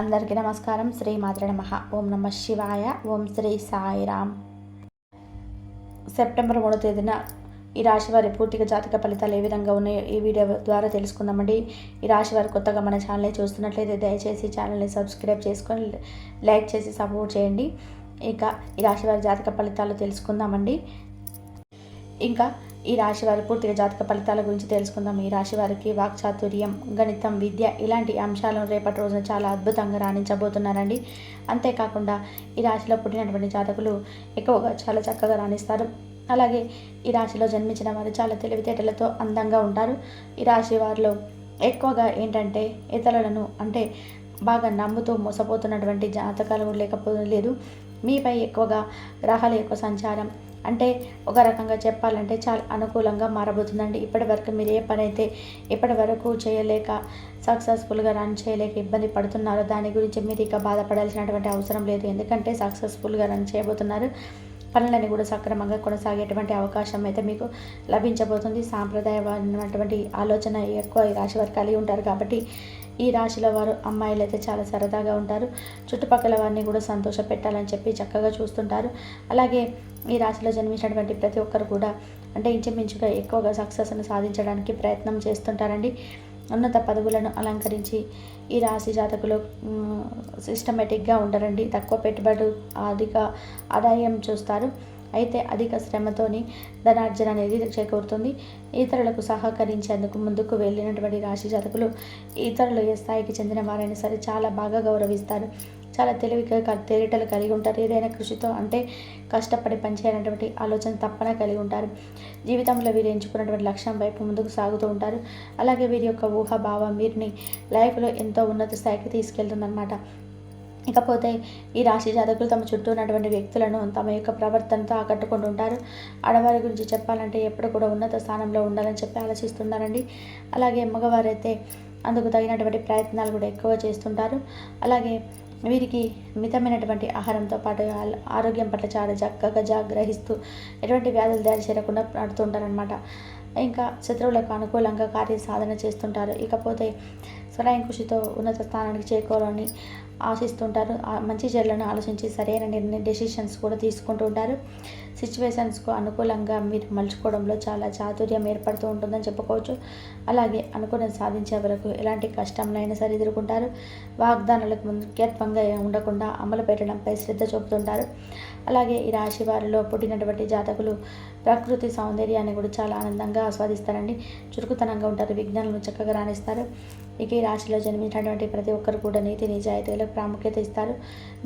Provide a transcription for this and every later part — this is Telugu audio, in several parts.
అందరికీ నమస్కారం. శ్రీ మాతృ నమ. ఓం నమ శివాయ. ఓం శ్రీ సాయిరామ్ సెప్టెంబర్ మూడో తేదీన ఈ రాశి వారి పూర్తిగా జాతక ఫలితాలు ఏ విధంగా ఉన్నాయో ఈ వీడియో ద్వారా తెలుసుకుందామండి. ఈ రాశి వారు కొత్తగా మన ఛానల్ని చూస్తున్నట్లయితే దయచేసి ఛానల్ని సబ్స్క్రైబ్ చేసుకొని లైక్ చేసి సపోర్ట్ చేయండి. ఇక ఈ రాశి వారి జాతక ఫలితాలు తెలుసుకుందామండి. ఇంకా ఈ రాశి వారి పూర్తిగా జాతక ఫలితాల గురించి తెలుసుకుందాం. ఈ రాశి వారికి వాక్చాతుర్యం గణితం విద్య ఇలాంటి అంశాలను రేపటి రోజున చాలా అద్భుతంగా రాణించబోతున్నారండి. అంతేకాకుండా ఈ రాశిలో పుట్టినటువంటి జాతకులు ఎక్కువగా చాలా చక్కగా రాణిస్తారు. అలాగే ఈ రాశిలో జన్మించిన వారు చాలా తెలివితేటలతో అందంగా ఉంటారు. ఈ రాశి వారిలో ఎక్కువగా ఏంటంటే ఇతరులను అంటే బాగా నమ్ముతూ మోసపోతున్నటువంటి జాతకాలు లేకపోవడం లేదు మీపై ఎక్కువగా గ్రహాల యొక్క సంచారం అంటే ఒక రకంగా చెప్పాలంటే చాలా అనుకూలంగా మారబోతుందండి. ఇప్పటి వరకు మీరు ఏ పని అయితే ఇప్పటి వరకు చేయలేక సక్సెస్ఫుల్గా రన్ చేయలేక ఇబ్బంది పడుతున్నారో దాని గురించి మీరు ఇక బాధపడాల్సినటువంటి అవసరం లేదు. ఎందుకంటే సక్సెస్ఫుల్గా రన్ చేయబోతున్నారు. పనులని కూడా సక్రమంగా కొనసాగేటువంటి అవకాశం అయితే మీకు లభించబోతుంది. సాంప్రదాయమైనటువంటి ఆలోచన ఎక్కువ ఈ రాశి వారు కలిగి ఉంటారు కాబట్టి ఈ రాశిలో వారు అమ్మాయిలు అయితే చాలా సరదాగా ఉంటారు. చుట్టుపక్కల వారిని కూడా సంతోష పెట్టాలని చెప్పి చక్కగా చూస్తుంటారు. అలాగే ఈ రాశిలో జన్మించినటువంటి ప్రతి ఒక్కరు కూడా అంటే ఇంచుమించుగా ఎక్కువగా సక్సెస్ను సాధించడానికి ప్రయత్నం చేస్తుంటారండి. ఉన్నత పదవులను అలంకరించి ఈ రాశి జాతకులు సిస్టమేటిక్గా ఉండరండి తక్కువ పెట్టుబడి అధిక ఆదాయం చూస్తారు. అయితే అధిక శ్రమతోని ధనార్జన అనేది చేకూరుతుంది. ఇతరులకు సహకరించేందుకు ముందుకు వెళ్ళినటువంటి రాశి జాతకులు ఇతరులు ఏ స్థాయికి చెందిన వారైనా సరే చాలా బాగా గౌరవిస్తారు. చాలా తెలివిగా తేరిటలు కలిగి ఉంటారు. ఏదైనా కృషితో అంటే కష్టపడి పనిచేయాలన్నటువంటి ఆలోచన తప్పన కలిగి ఉంటారు. జీవితంలో వీరు ఎంచుకున్నటువంటి లక్ష్యం వైపు ముందుకు సాగుతూ ఉంటారు. అలాగే వీరి యొక్క ఊహాభావం వీరిని లైఫ్లో ఎంతో ఉన్నత స్థాయికి తీసుకెళ్తుందన్నమాట. ఇకపోతే ఈ రాశి జాతకులు తమ చుట్టూ ఉన్నటువంటి వ్యక్తులను తమ యొక్క ప్రవర్తనతో ఆకట్టుకుంటుంటారు ఆడవారి గురించి చెప్పాలంటే ఎప్పుడు కూడా ఉన్నత స్థానంలో ఉండాలని చెప్పి ఆలోచిస్తున్నారండి. అలాగే మగవారైతే అందుకు తగినటువంటి ప్రయత్నాలు కూడా ఎక్కువ చేస్తుంటారు. అలాగే వీరికి మితమైనటువంటి ఆహారంతో పాటు ఆరోగ్యం పట్ల చాలా చక్కగా జాగ్రహిస్తూ ఎటువంటి వ్యాధులు దారి చేరకుండా నడుతుంటారనమాట ఇంకా శత్రువులకు అనుకూలంగా కార్య సాధన చేస్తుంటారు. ఇకపోతే స్వయం కృషితో ఉన్నత స్థానానికి చేరుకోవాలని ఆశిస్తుంటారు. మంచి చెడులను ఆలోచించి సరైన నిర్ణయ డెసిషన్స్ కూడా తీసుకుంటూ ఉంటారు సిచ్యువేషన్స్కు అనుకూలంగా మీరు మలుచుకోవడంలో చాలా చాతుర్యం ఏర్పడుతూ ఉంటుందని చెప్పుకోవచ్చు. అలాగే అనుకూలం సాధించే వరకు ఎలాంటి కష్టంలైనా సరే ఎదుర్కొంటారు. వాగ్దానాలకు ముఖ్యత్వంగా ఉండకుండా అమలు పెట్టడంపై శ్రద్ధ చూపుతుంటారు. అలాగే ఈ రాశి వారిలో పుట్టినటువంటి జాతకులు ప్రకృతి సౌందర్యాన్ని కూడా చాలా ఆనందంగా ఆస్వాదిస్తారండి. చురుకుతనంగా ఉంటారు విజ్ఞానాలను చక్కగా రాణిస్తారు. ఇక ఈ రాశిలో జన్మించినటువంటి ప్రతి ఒక్కరు కూడా నీతి నిజాయితీలకు ప్రాముఖ్యత ఇస్తారు.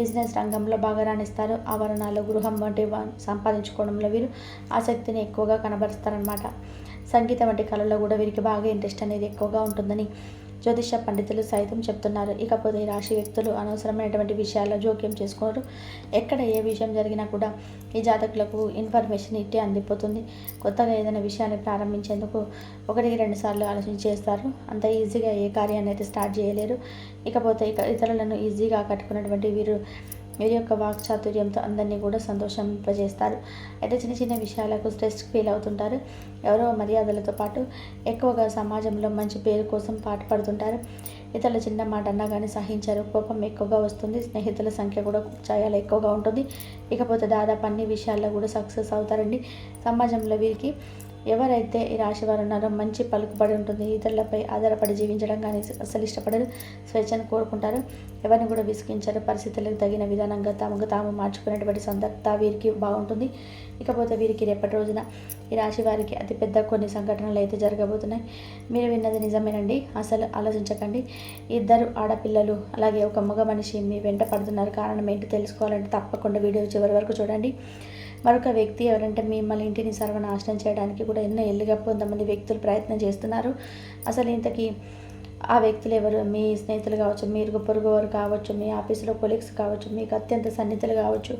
బిజినెస్ రంగంలో బాగా రాణిస్తారు. ఆవరణాలు గృహం వంటి సంపాదించుకోవడంలో వీరు ఆసక్తిని ఎక్కువగా కనబరుస్తారనమాట సంగీతం వంటి కళల్లో కూడా వీరికి బాగా ఇంట్రెస్ట్ అనేది ఎక్కువగా ఉంటుందని జ్యోతిష పండితులు సైతం చెప్తున్నారు. ఇకపోతే ఈ రాశి వ్యక్తులు అనవసరమైనటువంటి విషయాల్లో జోక్యం చేసుకోరు. ఎక్కడ ఏ విషయం జరిగినా కూడా ఈ జాతకులకు ఇన్ఫర్మేషన్ ఇట్టే అందిపోతుంది. కొత్తగా ఏదైనా విషయాన్ని ప్రారంభించేందుకు ఒకటికి రెండు సార్లు ఆలోచన చేస్తారు. అంత ఈజీగా ఏ కార్యాన్ని అయితే స్టార్ట్ చేయలేరు. ఇకపోతే ఇక ఇతరులను ఈజీగా కట్టుకున్నటువంటి వీరు వీరి యొక్క వాక్చాతుర్యంతో అందరినీ కూడా సంతోషింపజేస్తారు. అయితే చిన్న చిన్న విషయాలకు స్ట్రెస్ ఫీల్ అవుతుంటారు. ఎవరో మర్యాదలతో పాటు ఎక్కువగా సమాజంలో మంచి పేరు కోసం పాటుపడుతుంటారు ఇతరుల చిన్న మాట అన్నా కానీ సహించారు. కోపం ఎక్కువగా వస్తుంది. స్నేహితుల సంఖ్య కూడా చాలా ఎక్కువగా ఉంటుంది. ఇకపోతే దాదాపు అన్ని విషయాల్లో కూడా సక్సెస్ అవుతారండి. సమాజంలో వీరికి ఎవరైతే ఈ రాశి వారు ఉన్నారో మంచి పలుకుబడి ఉంటుంది. ఇతరులపై ఆధారపడి జీవించడం కానీ అసలు ఇష్టపడరు స్వేచ్ఛను కోరుకుంటారు. ఎవరిని కూడా విసిగించారు. పరిస్థితులకు తగిన విధానంగా తమకు తాము మార్చుకునేటువంటి సందర్భత వీరికి బాగుంటుంది. ఇకపోతే వీరికి రేపటి రోజున ఈ రాశి వారికి అతిపెద్ద కొన్ని సంఘటనలు అయితే జరగబోతున్నాయి. మీరు విన్నది నిజమేనండి. అసలు ఆలోచించకండి. ఇద్దరు ఆడపిల్లలు అలాగే ఒక మగ మనిషి మీ వెంట పడుతున్నారు. కారణం ఏంటి తెలుసుకోవాలంటే తప్పకుండా వీడియో చివరి వరకు చూడండి. మరొక వ్యక్తి ఎవరంటే మిమ్మల్ని ఇంటిని సర్వనాశనం చేయడానికి కూడా ఎన్నో ఎల్లుగా కొంతమంది వ్యక్తులు ప్రయత్నం చేస్తున్నారు. అసలు ఇంతకీ ఆ వ్యక్తులు ఎవరు? మీ స్నేహితులు కావచ్చు మీరు పొరుగు వారు కావచ్చు మీ ఆఫీసులో కొలీగ్స్ కావచ్చు మీకు అత్యంత సన్నిహితులు కావచ్చు.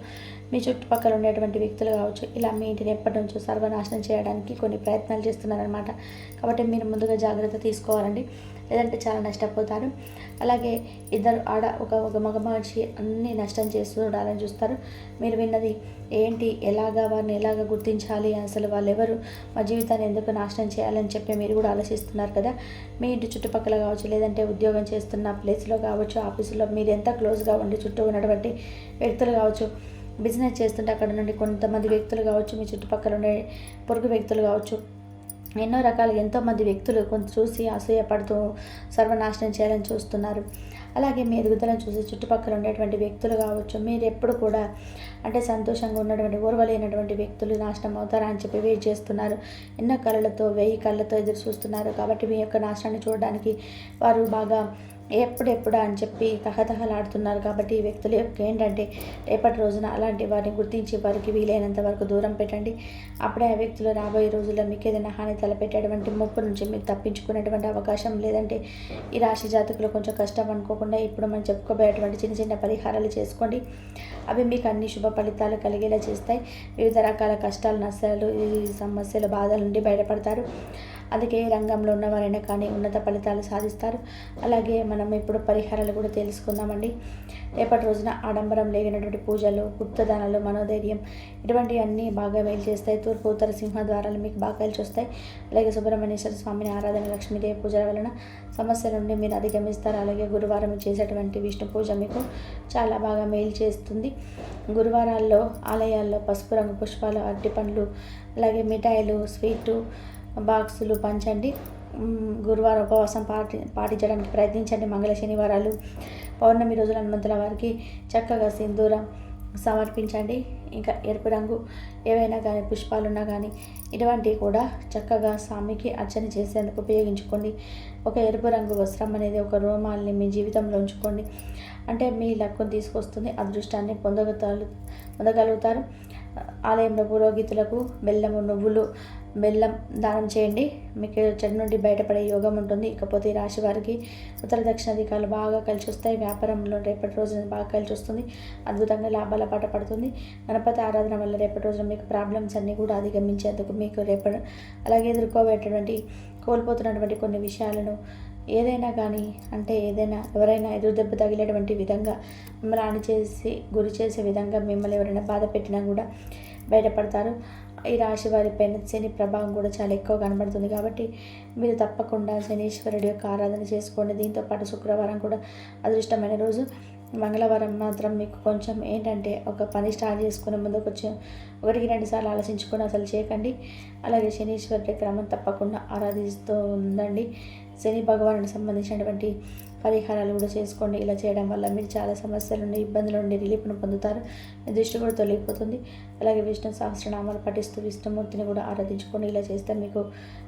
మీ చుట్టుపక్కల ఉండేటువంటి వ్యక్తులు కావచ్చు ఇలా మీ ఇంటిని ఎప్పటి నుంచో సర్వనాశనం చేయడానికి కొన్ని ప్రయత్నాలు చేస్తున్నారనమాట కాబట్టి మీరు ముందుగా జాగ్రత్త తీసుకోవాలండి. లేదంటే చాలా నష్టపోతారు. అలాగే ఇద్దరు ఆడ ఒక ఒక మగ మనిషి అన్ని నష్టం చేస్తూ ఉండాలని చూస్తారు. మీరు విన్నది ఏంటి ఎలాగా వారిని ఎలాగ గుర్తించాలి అసలు వాళ్ళు ఎవరు మా జీవితాన్ని ఎందుకు నాశనం చేయాలని చెప్పి మీరు కూడా ఆలోచిస్తున్నారు కదా. మీ ఇంటి చుట్టుపక్కల కావచ్చు లేదంటే ఉద్యోగం చేస్తున్న ప్లేస్లో కావచ్చు ఆఫీసులో మీరు ఎంత క్లోజ్గా ఉండి చుట్టూ ఉన్నటువంటి వ్యక్తులు కావచ్చు బిజినెస్ చేస్తుంటే అక్కడ నుండి కొంతమంది వ్యక్తులు కావచ్చు మీ చుట్టుపక్కల ఉండే పొరుగు వ్యక్తులు కావచ్చు ఎన్నో రకాలుగా ఎంతోమంది వ్యక్తులు కొంత చూసి అసూయపడుతూ సర్వనాశనం చేయాలని చూస్తున్నారు. అలాగే మీ ఎదుగుదలను చూసి చుట్టుపక్కల ఉండేటువంటి వ్యక్తులు కావచ్చు మీరు ఎప్పుడు కూడా అంటే సంతోషంగా ఉన్నటువంటి ఓర్వలేనటువంటి వ్యక్తులు నాశనం అవుతారా అని చెప్పి వెయిట్ చేస్తున్నారు. ఎన్నో కళ్ళతో వెయ్యి కళ్ళతో ఎదురు చూస్తున్నారు. కాబట్టి మీ యొక్క నాశనాన్ని చూడడానికి వారు బాగా ఎప్పుడెప్పుడు అని చెప్పి తహతహలాడుతున్నారు కాబట్టి ఈ వ్యక్తులు యొక్క ఏంటంటే రేపటి రోజున అలాంటి వారిని గుర్తించి వారికి వీలైనంత వరకు దూరం పెట్టండి. అప్పుడే ఆ వ్యక్తులు రాబోయే రోజుల్లో మీకు ఏదైనా హాని తలపెట్టేటువంటి ముప్పు నుంచి మీరు తప్పించుకునేటువంటి అవకాశం లేదంటే ఈ రాశి జాతకులు కొంచెం కష్టం అనుకోకుండా ఇప్పుడు మనం చెప్పుకోబోయేటువంటి చిన్న చిన్న పరిహారాలు చేసుకోండి. అవి మీకు అన్ని శుభ ఫలితాలు కలిగేలా చేస్తాయి. వివిధ రకాల కష్టాలు నష్టాలు ఈ సమస్యలు బాధల నుండి బయటపడతారు. అందుకే ఏ రంగంలో ఉన్నవారైనా కానీ ఉన్నత ఫలితాలు సాధిస్తారు. అలాగే మనం ఇప్పుడు పరిహారాలు కూడా తెలుసుకుందామండి. రేపటి రోజున ఆడంబరం లేనటువంటి పూజలు గుప్తదానాలు మనోధైర్యం ఇటువంటి అన్నీ బాగా మేలు చేస్తాయి తూర్పు ఉత్తర సింహ ద్వారాలు మీకు బాగా కలిసి వస్తాయి అలాగే సుబ్రహ్మణ్యేశ్వర స్వామిని ఆరాధన లక్ష్మీదేవి పూజల వలన సమస్యల నుండి మీరు అధిగమిస్తారు. అలాగే గురువారం చేసేటువంటి విష్ణు పూజ మీకు చాలా బాగా మేలు చేస్తుంది గురువారాల్లో ఆలయాల్లో పసుపు రంగు పుష్పాలు అరటి పండ్లు అలాగే మిఠాయిలు స్వీటు బాక్సులు పంచండి. గురువారం ఉపవాసం పాటి పాటించడానికి ప్రయత్నించండి. మంగళ శనివారాలు పౌర్ణమి రోజుల హనుమంతుల వారికి చక్కగా సింధూరం సమర్పించండి. ఇంకా ఎరుపు రంగు ఏవైనా కానీ పుష్పాలున్నా కానీ ఇటువంటివి కూడా చక్కగా స్వామికి అర్చన చేసేందుకు ఉపయోగించుకోండి. ఒక ఎరుపు రంగు వస్త్రం అనేది ఒక రోమాల్ని మీ జీవితంలో ఉంచుకోండి. అంటే మీ లక్కును తీసుకొస్తుంది అదృష్టాన్ని పొందగలుగుతారు పొందగలుగుతారు. ఆలయంలో పురోహితులకు బెల్లము నువ్వులు బెల్లం దానం చేయండి. మీకు చెడు నుండి బయటపడే యోగం ఉంటుంది. ఇకపోతే ఈ రాశి వారికి ఉత్తర దక్షిణ దికాలు బాగా కలిసి వస్తాయి. వ్యాపారంలో రేపటి రోజున బాగా కలిసి వస్తుంది. అద్భుతంగా లాభాల పాట పడుతుంది. గణపతి ఆరాధన వల్ల రేపటి రోజున మీకు ప్రాబ్లమ్స్ అన్నీ కూడా అధిగమించేందుకు మీకు రేపటి అలాగే ఎదుర్కోబోయేటువంటి కోల్పోతున్నటువంటి కొన్ని విషయాలను ఏదైనా కానీ అంటే ఏదైనా ఎవరైనా ఎదురు దెబ్బ తగిలేటువంటి విధంగా మిమ్మల్ని ఆని చేసి గురి చేసే విధంగా మిమ్మల్ని ఎవరైనా బాధ పెట్టినా కూడా బయటపడతారు. ఈ రాశి వారిపైన శని ప్రభావం కూడా చాలా ఎక్కువ కనబడుతుంది కాబట్టి మీరు తప్పకుండా శనీశ్వరుడి యొక్క ఆరాధన చేసుకోండి. దీంతో పాటు శుక్రవారం కూడా అదృష్టమైన రోజు. మంగళవారం మాత్రం మీకు కొంచెం ఏంటంటే ఒక పని స్టార్ట్ చేసుకునే ముందు కొంచెం ఒకటికి రెండు సార్లు ఆలోచించుకొని అసలు చేయకండి. అలాగే శనీశ్వరుడి క్రమం తప్పకుండా ఆరాధిస్తూ ఉందండి శని భగవానుడికి సంబంధించినటువంటి పరిహారాలు కూడా చేసుకోండి. ఇలా చేయడం వల్ల మీరు చాలా సమస్యల నుండి ఇబ్బందుల నుండి రిలీఫ్ను పొందుతారు. మీ దృష్టి కూడా తొలగిపోతుంది. అలాగే విష్ణు సహస్రనామాలు పఠిస్తూ విష్ణుమూర్తిని కూడా ఆరాధించుకొని ఇలా చేస్తే మీకు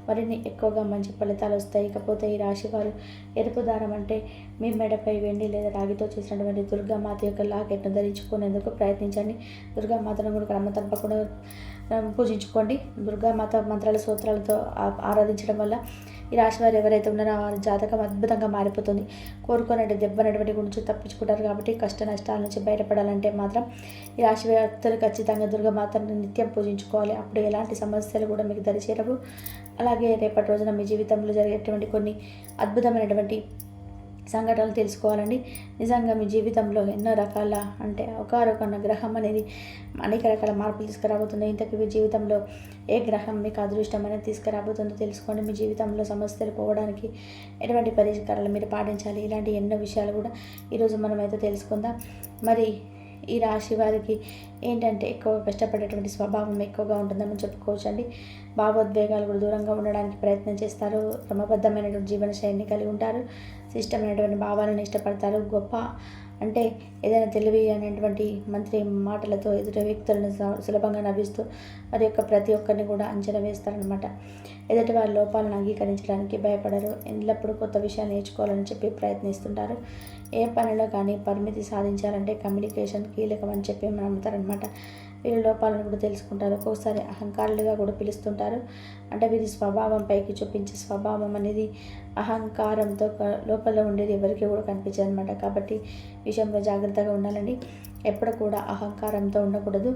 మరిన్ని ఎక్కువగా మంచి ఫలితాలు వస్తాయి. ఇకపోతే ఈ రాశి వారు ఎరుపు దారం అంటే మీ మెడపై వెండి లేదా రాగితో చేసినటువంటి దుర్గామాత యొక్క లాకెట్ను ధరించుకునేందుకు ప్రయత్నించండి. దుర్గామాతను కూడా క్రమ తప్పకుండా పూజించుకోండి. దుర్గామాత మంత్రాల సూత్రాలతో ఆరాధించడం వల్ల ఈ రాశి వారు ఎవరైతే ఉన్నారో వారి జాతకం అద్భుతంగా మారిపోతుంది. కోరుకున్నట్టు దెబ్బనటువంటి గురించి తప్పించుకుంటారు కాబట్టి కష్ట నష్టాల నుంచి బయటపడాలంటే మాత్రం ఈ రాశి వ్యక్తులు ఖచ్చితంగా దుర్గమాతను నిత్యం పూజించుకోవాలి. అప్పుడు ఎలాంటి సమస్యలు కూడా మీకు దరిచేరవు. అలాగే రేపటి రోజున మీ జీవితంలో జరిగేటువంటి కొన్ని అద్భుతమైనటువంటి సంఘటనలు తెలుసుకోవాలండి. నిజంగా మీ జీవితంలో ఎన్నో రకాల అంటే ఒకరొక గ్రహం అనేది అనేక రకాల మార్పులు తీసుకురాబోతుంది. ఇంతకు మీ జీవితంలో ఏ గ్రహం మీకు అదృష్టం అనేది తీసుకురాబోతుందో తెలుసుకోండి. మీ జీవితంలో సమస్యలు పోవడానికి ఎటువంటి పరిష్కారాలు మీరు పాటించాలి? ఇలాంటి ఎన్నో విషయాలు కూడా ఈరోజు మనమైతే తెలుసుకుందాం. మరి ఈ రాశి వారికి ఏంటంటే ఎక్కువ కష్టపడేటువంటి స్వభావం ఎక్కువగా ఉంటుందని చెప్పుకోవచ్చు అండి భావోద్వేగాలు కూడా దూరంగా ఉండడానికి ప్రయత్నం చేస్తారు. క్రమబద్ధమైనటువంటి జీవన శైలిని కలిగి ఉంటారు. శిష్టమైనటువంటి భావాలను ఇష్టపడతారు. గొప్ప అంటే ఏదైనా తెలివి అనేటువంటి మంత్రి మాటలతో ఎదుటి వ్యక్తులను సులభంగా నవ్విస్తూ వారి యొక్క ప్రతి ఒక్కరిని కూడా అంచనా వేస్తారనమాట ఎదుటి వారి లోపాలను అంగీకరించడానికి భయపడరు. ఎల్లప్పుడూ కొత్త విషయాలు నేర్చుకోవాలని చెప్పి ప్రయత్నిస్తుంటారు. ఏ పనిలో కానీ పరిమితి సాధించాలంటే కమ్యూనికేషన్ కీలకం అని చెప్పి నమ్ముతారనమాట వీళ్ళ లోపాలను కూడా తెలుసుకుంటారు. ఒక్కోసారి అహంకారులుగా కూడా పిలుస్తుంటారు. అంటే వీరి స్వభావం పైకి చూపించే స్వభావం అనేది అహంకారంతో లోపల ఉండేది ఎవరికి కూడా కనిపించదు అనమాట కాబట్టి విషయంలో జాగ్రత్తగా ఉండాలండి. ఎప్పుడు కూడా అహంకారంతో ఉండకూడదు.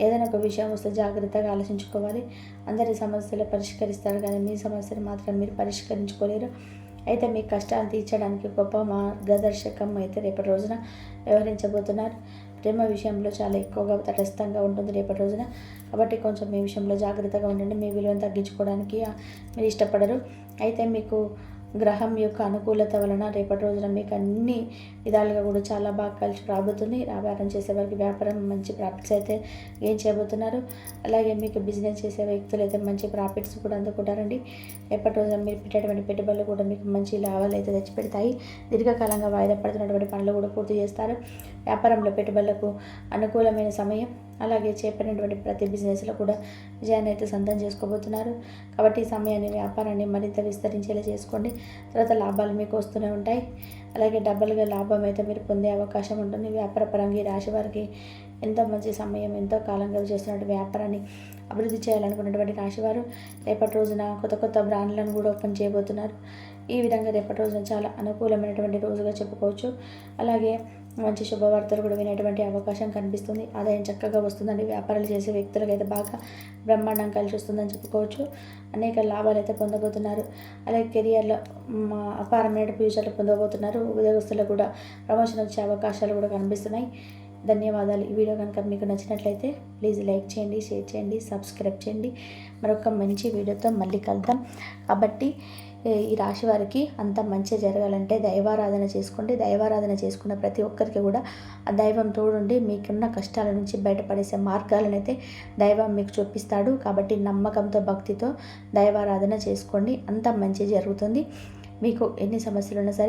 ఏదైనా ఒక విషయం వస్తే జాగ్రత్తగా ఆలోచించుకోవాలి. అందరి సమస్యలు పరిష్కరిస్తారు కానీ మీ సమస్యలు మాత్రం మీరు పరిష్కరించుకోలేరు. అయితే మీ కష్టాలు తీర్చడానికి గొప్ప మార్గదర్శకం అయితే రేపటి రోజున వ్యవహరించబోతున్నారు. ప్రేమ విషయంలో చాలా ఎక్కువగా తటస్థంగా ఉంటుంది రేపటి రోజున. కాబట్టి కొంచెం మీ విషయంలో జాగ్రత్తగా ఉండండి. మీ విలువను తగ్గించుకోవడానికి మీరు ఇష్టపడరు. అయితే మీకు గ్రహం యొక్క అనుకూలత వలన రేపటి రోజున మీకు అన్ని విధాలుగా కూడా చాలా బాగా కలిసి రాబోతుంది. వ్యాపారం చేసే వారికి వ్యాపారం మంచి ప్రాఫిట్స్ అయితే గెయిన్ చేయబోతున్నారు. అలాగే మీకు బిజినెస్ చేసే వ్యక్తులు అయితే మంచి ప్రాఫిట్స్ కూడా అందుకుంటారండి. రేపటి రోజున మీరు పెట్టేటువంటి పెట్టుబడులు కూడా మీకు మంచి లాభాలు అయితే తెచ్చిపెడతాయి. దీర్ఘకాలంగా వాయిదా పడుతున్నటువంటి పనులు కూడా పూర్తి చేస్తారు. వ్యాపారంలో పెట్టుబడులకు అనుకూలమైన సమయం అలాగే చేపట్టినటువంటి ప్రతి బిజినెస్లో కూడా విజయాన్ని అయితే సొంతం చేసుకోబోతున్నారు. కాబట్టి ఈ సమయాన్ని వ్యాపారాన్ని మరింత విస్తరించేలా చేసుకోండి. తర్వాత లాభాలు మీకు వస్తూనే ఉంటాయి. అలాగే డబ్బులుగా లాభం అయితే మీరు పొందే అవకాశం ఉంటుంది. వ్యాపార పరంగా ఈ రాశి వారికి ఎంతో మంచి సమయం ఎంతో కాలంగా చేస్తున్నటువంటి వ్యాపారాన్ని అభివృద్ధి చేయాలనుకున్నటువంటి రాశివారు రేపటి రోజున కొత్త కొత్త బ్రాండ్లను కూడా ఓపెన్ చేయబోతున్నారు. ఈ విధంగా రేపటి రోజున చాలా అనుకూలమైనటువంటి రోజుగా చెప్పుకోవచ్చు. అలాగే మంచి శుభవార్తలు కూడా వినేటువంటి అవకాశం కనిపిస్తుంది. ఆదాయం చక్కగా వస్తుందండి. వ్యాపారాలు చేసే వ్యక్తులకు అయితే బాగా బ్రహ్మాండం కలిసి వస్తుందని చెప్పుకోవచ్చు. అనేక లాభాలు అయితే పొందబోతున్నారు. అలాగే కెరియర్లో మా అపారమైన ఫ్యూచర్లు పొందబోతున్నారు. ఉద్యోగస్తులకు కూడా ప్రమోషన్ వచ్చే అవకాశాలు కూడా కనిపిస్తున్నాయి. ధన్యవాదాలు. ఈ వీడియో కనుక మీకు నచ్చినట్లయితే ప్లీజ్ లైక్ చేయండి షేర్ చేయండి సబ్స్క్రైబ్ చేయండి. మరొక మంచి వీడియోతో మళ్ళీ కలుద్దాం. కాబట్టి ఈ రాశి వారికి అంత మంచి జరగాలంటే దైవారాధన చేసుకోండి. దైవారాధన చేసుకున్న ప్రతి ఒక్కరికి కూడా ఆ దైవం తోడుండి మీకున్న కష్టాల నుంచి బయటపడేసే మార్గాలను అయితే దైవం మీకు చూపిస్తాడు. కాబట్టి నమ్మకంతో భక్తితో దైవారాధన చేసుకోండి. అంత మంచి జరుగుతుంది. మీకు ఎన్ని సమస్యలు ఉన్నా సరే